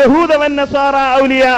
യഹൂദ നസാറ ഔലിയാ.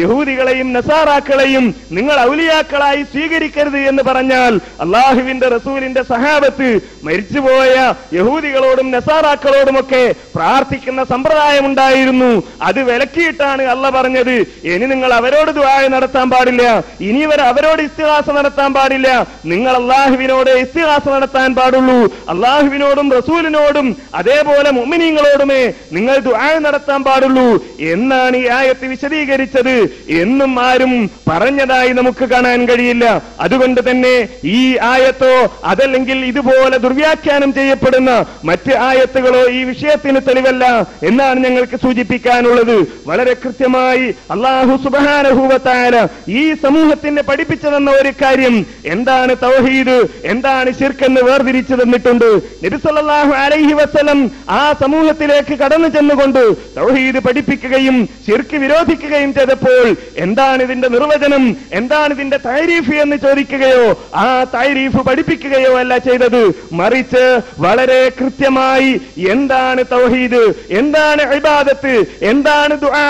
യഹൂദികളെയും നസാറാക്കളെയും നിങ്ങൾ ഔലിയാക്കളായി സ്വീകരിക്കരുത് എന്ന് പറഞ്ഞാൽ അള്ളാഹുവിന്റെ റസൂലിന്റെ സഹാബത്ത് മരിച്ചുപോയ യഹൂദികളോടും നസാറാക്കളോടുമൊക്കെ പ്രാർത്ഥിക്കുന്ന സമ്പ്രദായമുണ്ടായിരുന്നു അത് വിലക്കിയിട്ടാണ് അല്ല പറഞ്ഞത്. ഇനി നിങ്ങൾ അവരോട് ദ്വായ നടത്താൻ പാടില്ല. ഇനി ഇവർ അവരോട് ഇസ്തിഹാസ നടത്താൻ പാടില്ല. നിങ്ങൾ അള്ളാഹുവിനോട് ഇസ്തിഹാസ നടത്താൻ പാടുള്ളൂ. അള്ളാഹുവിനോടും റസൂലിനോടും അതേപോലെ മുഅ്മിനീങ്ങളോടുമേ നിങ്ങൾ ദ്വായ നടത്താൻ പാടുള്ളൂ. എന്നാണ് ഈ ആയത്ത് വിശദീകരിച്ചത് എന്നും ആരും പറഞ്ഞതായി നമുക്ക് കാണാൻ കഴിയില്ല. അതുകൊണ്ട് തന്നെ ഈ ആയത്തോ അതല്ലെങ്കിൽ ഇതുപോലെ ദുർവ്യാഖ്യാനം ചെയ്യപ്പെടുന്ന മറ്റ് ആയത്തുകളോ ഈ വിഷയത്തിന് തെളിവല്ല എന്നാണ് ഞങ്ങൾക്ക് സൂചിപ്പിക്കാനുള്ളത്. വളരെ കൃത്യമായി അള്ളാഹു സുബാനഹൂവത്തായ ഈ സമൂഹത്തിന് പഠിപ്പിച്ചതെന്ന ഒരു കാര്യം എന്താണ് തൗഹീദ് എന്താണ് ശിർക്കെന്ന് വേർതിരിച്ചു തന്നിട്ടുണ്ട്. നബിസല്ലാഹു അലൈഹി വസ്ലം ആ സമൂഹത്തിലേക്ക് കടന്നു ചെന്നുകൊണ്ട് തൗഹീദ് പഠിപ്പിക്കുകയും ശിർക്ക് വിരോധിക്കുകയും ചെയ്തപ്പോൾ എന്താണ് ഇതിന്റെ നിർവചനം? എന്താണ് ഇതിന്റെ താരീഫ് എന്ന് ചോദിക്കുകയോ ആ താരീഫ് പഠിപ്പിക്കുകയോ അല്ല ചെയ്തത്. മറിച്ച് വളരെ കൃത്യമായി എന്താണ് തൗഹീദ്? എന്താണ് ഇബാദത്ത്? എന്താണ് ദുആ?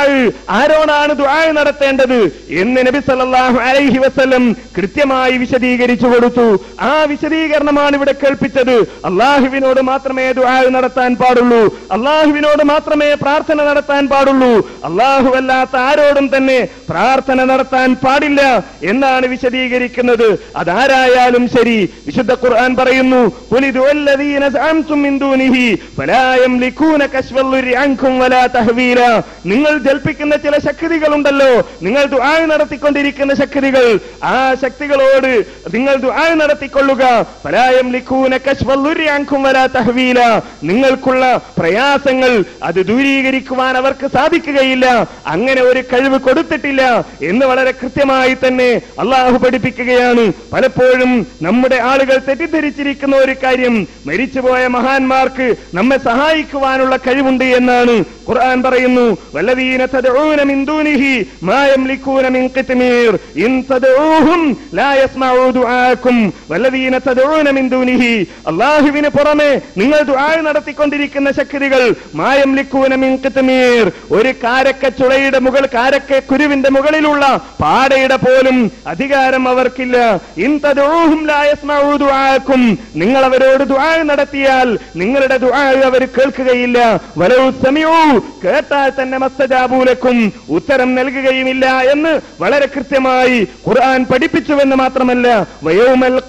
ആരോടാണ് ദുആ നടത്തേണ്ടത്? എന്ന് നബി സല്ലല്ലാഹു അലൈഹി വസല്ലം കൃത്യമായി വിശദീകരിച്ചു കൊടുത്തു. ആ വിശദീകരണമാണ് ഇവിടെ കേൾപ്പിച്ചത്. അള്ളാഹുവിനോട് മാത്രമേ ദുആ നടത്താൻ പാടുള്ളൂ. അള്ളാഹുവിനോട് മാത്രമേ പ്രാർത്ഥന നടത്താൻ പാടുള്ളൂ. അള്ളാഹു അല്ലാത്ത ആരോടും തന്നെ പ്രാർത്ഥന നടത്താൻ പാടില്ല എന്നാണ് വിശദീകരിക്കുന്നത്. അതാരായാലും ശരി വിശുദ്ധ ഖുർആൻ പറയുന്നു "ഖുലിദു അല്ലദീന സഅംതും മിൻ ദൂനിഹി ഫലാ യംലികൂന കശ്ഫൽ ളുരി അൻകും വലാ തഹ്വീല. നിങ്ങൾ ജൽപ്പിക്കുന്ന ചില ശക്തികളുണ്ടല്ലോ നിങ്ങൾ ദുആഴ് നടത്തിക്കൊണ്ടിരിക്കുന്ന ശക്തികൾ ആ ശക്തികളോട് നിങ്ങൾ ദുആഴ് നടത്തിക്കൊള്ളുക. പലായം ലിഖൂന കശ്വല്ലുരി അങ്കും വരാ വലാ തഹ്വീല. നിങ്ങൾക്കുള്ള പ്രയാസങ്ങൾ അത് ദൂരീകരിക്കുവാൻ അവർക്ക് സാധിക്കുകയില്ല അങ്ങനെ ഒരു കഴിവ് കൊടുത്തിട്ടില്ല എന്ന് വളരെ കൃത്യമായി തന്നെ അള്ളാഹു പഠിപ്പിക്കുകയാണ്. പലപ്പോഴും നമ്മുടെ ആളുകൾ തെറ്റിദ്ധരിച്ചിരിക്കുന്ന ഒരു കാര്യം മരിച്ചുപോയ മഹാന്മാർക്ക് നമ്മെ സഹായിക്കുവാനുള്ള കഴിവുണ്ട് എന്നാണ് ഖുർആൻ പറയുന്നു വല്ലദീന തദഊന മിൻ ദൂനിഹി മാ യംലികൂന മിൻ ഖിത്മീർ. ഇൻ തദഊഹും ലാ യസ്മഊ ദുആക്കും. വല്ലദീന തദഊന മിൻ ദൂനിഹി. അല്ലാഹുവിന് പുറമെ നിങ്ങൾ ദുആ നടത്തിക്കൊണ്ടിരിക്കുന്ന ശക്തികൾ മാ യംലികൂന മിൻ ഖിത്മീർ. ഒരു കാരക്ക ചുളയുടെ മുകൾ കാരക്ക കുരുവിന്റെ മുകളിലുള്ള പാടയുടെ പോലും അധികാരം അവർക്കില്ല. ഇൻ തദഊഹും ലാ യസ്മഊ ദുആക്കും. നിങ്ങൾ അവരോട് ദുആ നടത്തിയാൽ നിങ്ങളുടെ ദുആ അവർ കേൾക്കുകയില്ല. വലൗ സമിഊ കേട്ടാൽ തന്നെ മസ്തജാബൂലക്കും ഉത്തരം നൽകുകയുമില്ല എന്ന് വളരെ കൃത്യമായി ഖുർആൻ പഠിപ്പിച്ചുവെന്ന് മാത്രമല്ല വയോമൽ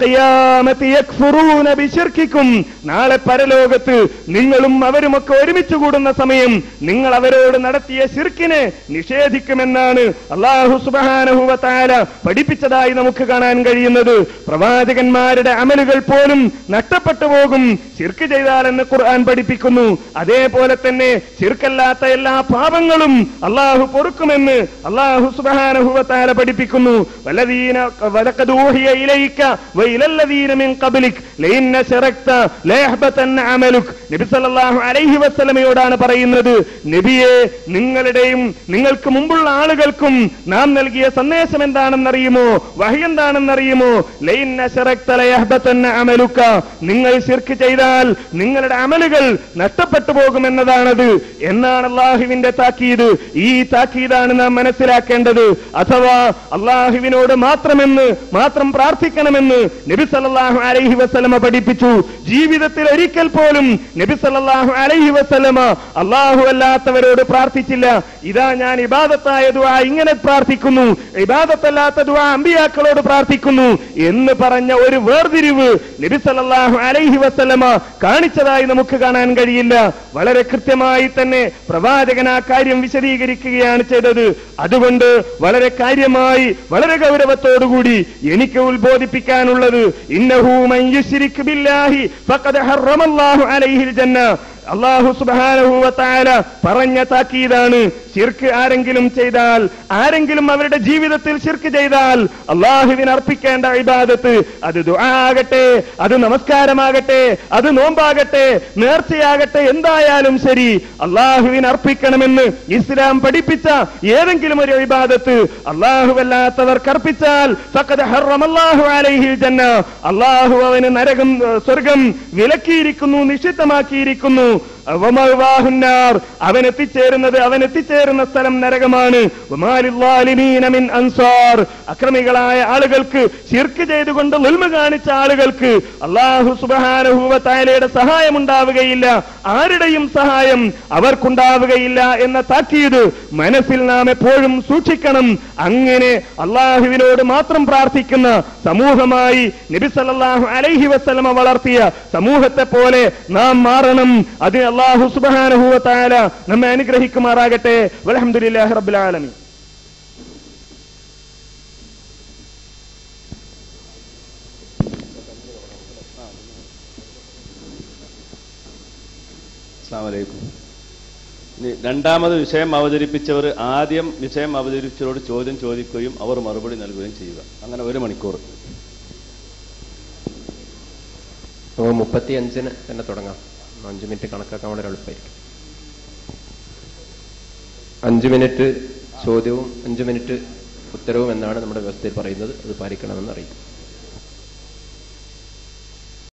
നാളെ പരലോകത്ത് നിങ്ങളും അവരുമൊക്കെ ഒരുമിച്ച് കൂടുന്ന സമയം നിങ്ങൾ അവരോട് നടത്തിയ ശിർക്കിനെ നിഷേധിക്കുമെന്നാണ് അള്ളാഹു സുബ്ഹാനഹു വ പഠിപ്പിച്ചതായി നമുക്ക് കാണാൻ കഴിയുന്നത്. പ്രവാചകന്മാരുടെ അമലുകൾ പോലും നഷ്ടപ്പെട്ടു പോകും. ശിർക്ക് ചെയ്താലെന്ന് ഖുർആൻ പഠിപ്പിക്കുന്നു. അതേപോലെ തന്നെ ശിർക്കല്ലാത്ത എല്ലാ പാപങ്ങളും അള്ളാഹു പൊറുക്കുമെന്ന് അള്ളാഹു സുബാനഹുവത്താല പഠിപ്പിക്കുന്നു. വസല്ലമയോടാണ് പറയുന്നത് നബിയെ നിങ്ങളുടെയും നിങ്ങൾക്ക് മുമ്പുള്ള ആളുകൾക്കും നാം നൽകിയ സന്ദേശം എന്താണെന്നറിയുമോ? വഹി എന്താണെന്നറിയുമോ? ലൈന്ന ശറക്ത ലയഹ്ബതന്ന അമലുക നിങ്ങൾ ശിർക്ക് ചെയ്താൽ നിങ്ങളുടെ അമലുകൾ നഷ്ടപ്പെട്ടു പോകുമെന്നതാണത്. എന്നാണ് അള്ളാഹുവിന്റെ താക്കീത്. ഈ താക്കീതാണ് നാം മനസ്സിലാക്കേണ്ടത്. അഥവാ അള്ളാഹുവിനോട് മാത്രമെന്ന് മാത്രം പ്രാർത്ഥിക്കണമെന്ന് നബി സല്ലല്ലാഹു അലൈഹി വസല്ലമ പഠിപ്പിച്ചു. ജീവിതത്തിൽ ഒരിക്കൽ പോലും നബി സല്ലല്ലാഹു അലൈഹി വസല്ലമ അള്ളാഹു അല്ലാത്തവരോട് പ്രാർത്ഥിച്ചില്ല. ഇതാ ഞാൻ ഇബാദത്തായ ദുആ ഇങ്ങനെ പ്രാർത്ഥിക്കുന്നു. ഇബാദത്തല്ലാത്ത ദുആ അമ്പിയാക്കളോട് പ്രാർത്ഥിക്കുന്നു എന്ന് പറഞ്ഞ ഒരു വേർതിരിവ് നബി സല്ലല്ലാഹു അലൈഹി വസല്ലമ കാണിച്ചതായി നമുക്ക് കാണാൻ കഴിയില്ല. വളരെ കൃത്യമായി തന്നെ പ്രവാചകൻ ആ കാര്യം വിശദീകരിക്കുകയാണ് ചെയ്തത്. അതുകൊണ്ട് വളരെ കാര്യമായി വളരെ ഗൗരവത്തോടുകൂടി എനിക്ക് ഉത്ബോധിപ്പിക്കാനുള്ളത് ബില്ലാഹി ഫഖദ് ഹറമല്ലാഹു അലൈഹിൽ ജന്ന. അള്ളാഹു സുബ്ഹാനഹു വ പറഞ്ഞ താക്കീതാണ്. ശിർക്ക് ആരെങ്കിലും ചെയ്താൽ ആരെങ്കിലും അവരുടെ ജീവിതത്തിൽ ശിർക്ക് ചെയ്താൽ അള്ളാഹുവിന് അർപ്പിക്കേണ്ട ഇബാദത്ത് അത് ദുആ ആകട്ടെ അത് നമസ്കാരമാകട്ടെ അത് നോമ്പാകട്ടെ നേർച്ചയാകട്ടെ എന്തായാലും ശരി അള്ളാഹുവിന് അർപ്പിക്കണമെന്ന് ഇസ്ലാം പഠിപ്പിച്ച ഏതെങ്കിലും ഒരു ഇബാദത്ത് അള്ളാഹുവല്ലാത്തവർക്ക് അർപ്പിച്ചാൽ അള്ളാഹു അലൈഹിൽ ജന്ന അള്ളാഹു അവന് നരകം സ്വർഗം വിലക്കിയിരിക്കുന്നു നിഷിദ്ധമാക്കിയിരിക്കുന്നു. അവൻ എത്തിച്ചേരുന്നത് അവൻ എത്തിച്ചേരുന്ന സ്ഥലം നരകമാണ്. അൻസാർ. അക്രമികളായ ആളുകൾക്ക് ശിർക്ക് ചെയ്തുകൊണ്ട് നിൽമ കാണിച്ച ആളുകൾക്ക് അള്ളാഹു സുബഹാനഹുവ സഹായം ഉണ്ടാവുകയില്ല ആരുടെയും സഹായം അവർക്കുണ്ടാവുകയില്ല എന്ന താക്കീത് മനസ്സിൽ നാം എപ്പോഴും സൂക്ഷിക്കണം. അങ്ങനെ അള്ളാഹുവിനോട് മാത്രം പ്രാർത്ഥിക്കുന്ന സമൂഹമായി നബി സല്ലല്ലാഹു അലൈഹി വസ്ലമ വളർത്തിയ സമൂഹത്തെ പോലെ നാം മാറണം. അത് അള്ളാഹു സുബഹാനഹുവ താല നമ്മെ അനുഗ്രഹിക്കുമാറാകട്ടെ. വലഹമുല്ലാഹി രണ്ടാമത് വിഷയം അവതരിപ്പിച്ചവർ ആദ്യം വിഷയം അവതരിപ്പിച്ചവരോട് ചോദ്യം ചോദിക്കുകയും അവർ മറുപടി നൽകുകയും ചെയ്യുക. അങ്ങനെ ഒരു മണിക്കൂർ. മുപ്പത്തിയഞ്ചിന് മുപ്പത്തി അഞ്ചിന് തന്നെ തുടങ്ങാം. അഞ്ച് മിനിറ്റ് കണക്കാക്കാൻ വളരെ എളുപ്പമായിരിക്കും. അഞ്ച് മിനിറ്റ് ചോദ്യവും അഞ്ച് മിനിറ്റ് ഉത്തരവും എന്നാണ് നമ്മുടെ വ്യവസ്ഥയിൽ പറയുന്നത്. അത് പാലിക്കണമെന്ന് അറിയിക്കും